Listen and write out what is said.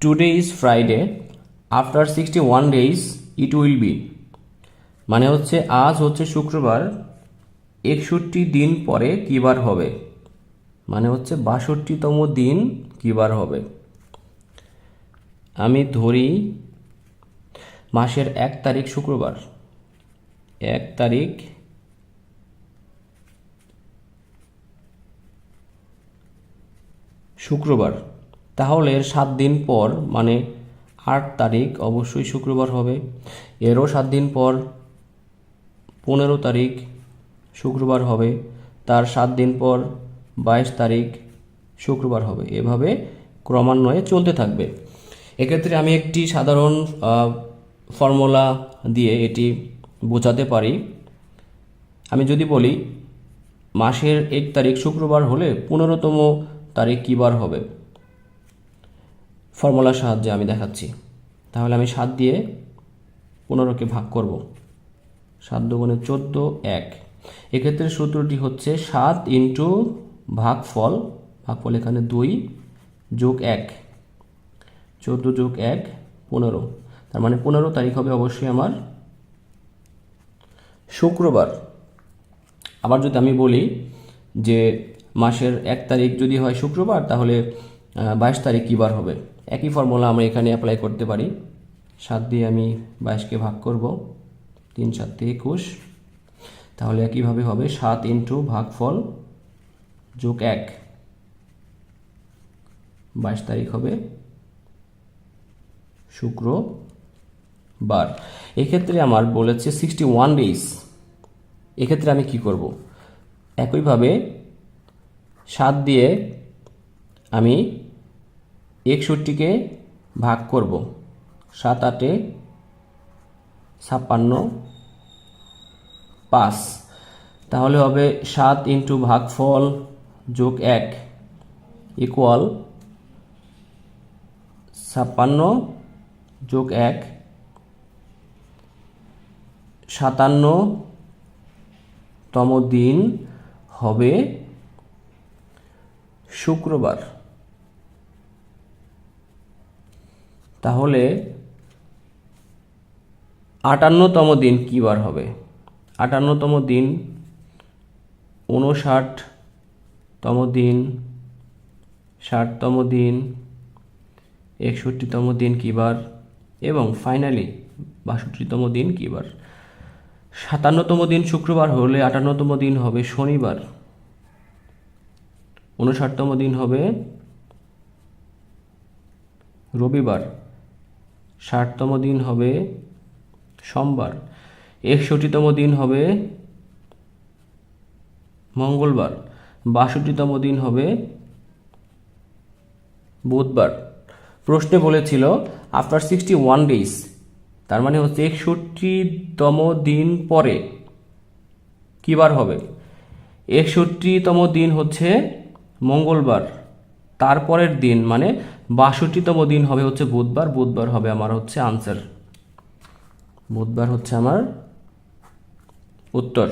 Today is Friday after sixty one days it will be মানে হচ্ছে, আজ হচ্ছে শুক্রবার। একষট্টি দিন পরে কী বার হবে। মানে হচ্ছে, বাষট্টিতম দিন কী বার হবে। আমি ধরি, মাসের এক তারিখ শুক্রবার। এক তারিখ শুক্রবার। তাহলে এর সাত দিন পর মানে আট তারিখ অবশ্যই শুক্রবার হবে। এরও সাত দিন পর পনেরো তারিখ শুক্রবার হবে। তার সাত দিন পর বাইশ তারিখ শুক্রবার হবে। এভাবে ক্রমান্বয়ে চলতে থাকবে। এক্ষেত্রে আমি একটি সাধারণ ফর্মুলা দিয়ে এটি বোঝাতে পারি। আমি যদি বলি, মাসের এক তারিখ শুক্রবার হলে পনেরোতম তারিখ কী বার হবে? ফর্মুলার সাহায্যে আমি দেখাচ্ছি। তাহলে আমি সাত দিয়ে পনেরোকে ভাগ করব। সাত দুগুণে চোদ্দ, এক। এক্ষেত্রে সূত্রটি হচ্ছে সাত ইন্টু ভাগফল ভাগফল এখানে দুই যোগ এক। চোদ্দ যোগ এক, পনেরো। তার মানে পনেরো তারিখ হবে অবশ্যই আমার শুক্রবার। আবার যদি আমি বলি যে মাসের এক তারিখ যদি হয় শুক্রবার, তাহলে বাইশ তারিখ কী বার হবে? একই ফর্মুলা আমরা এখানে অ্যাপ্লাই করতে পারি। সাত দিয়ে আমি বাইশকে ভাগ করব। তিন, সাতে একুশ। তাহলে একইভাবে হবে সাত ইন্টু ভাগফল যোগ এক। বাইশ তারিখ হবে শুক্রবার। এক্ষেত্রে আমার বলেছে সিক্সটি ওয়ান ডেজ এক্ষেত্রে আমি কি করব? একইভাবে সাত দিয়ে আমি একষট্টিকে ভাগ করব। সাত আটে ছাপ্পান্ন পাঁচ। তাহলে হবে সাত ইন্টু ভাগফল যোগ এক ইকুয়াল ছাপ্পান্ন যোগ এক সাতান্ন তম দিন হবে শুক্রবার। তাহলে আটান্নতম দিন কী বার হবে? আটান্নতম দিন উনষাটতম দিন, ষাটতম দিন, একষট্টিতম দিন কী বার? এবং ফাইনালি বাষট্টিতম দিন কী বার? সাতান্নতম দিন শুক্রবার হলে আটান্নতম দিন হবে শনিবার। উনষাটতম দিন হবে রবিবার। ষাটতম দিন হবে সোমবার। একষট্টিতম দিন হবে মঙ্গলবার। বাষট্টিতম দিন হবে বুধবার। প্রশ্নে বলেছিল আফটার সিক্সটি ওয়ান ডেজ তার মানে হচ্ছে একষট্টিতম দিন পরে কী বার হবে? একষট্টিতম দিন হচ্ছে মঙ্গলবার। তারপরের দিন মানে বাষট্টিতম দিন হবে হচ্ছে বুধবার বুধবার হবে আমার হচ্ছে আনসার বুধবার হচ্ছে আমার উত্তর।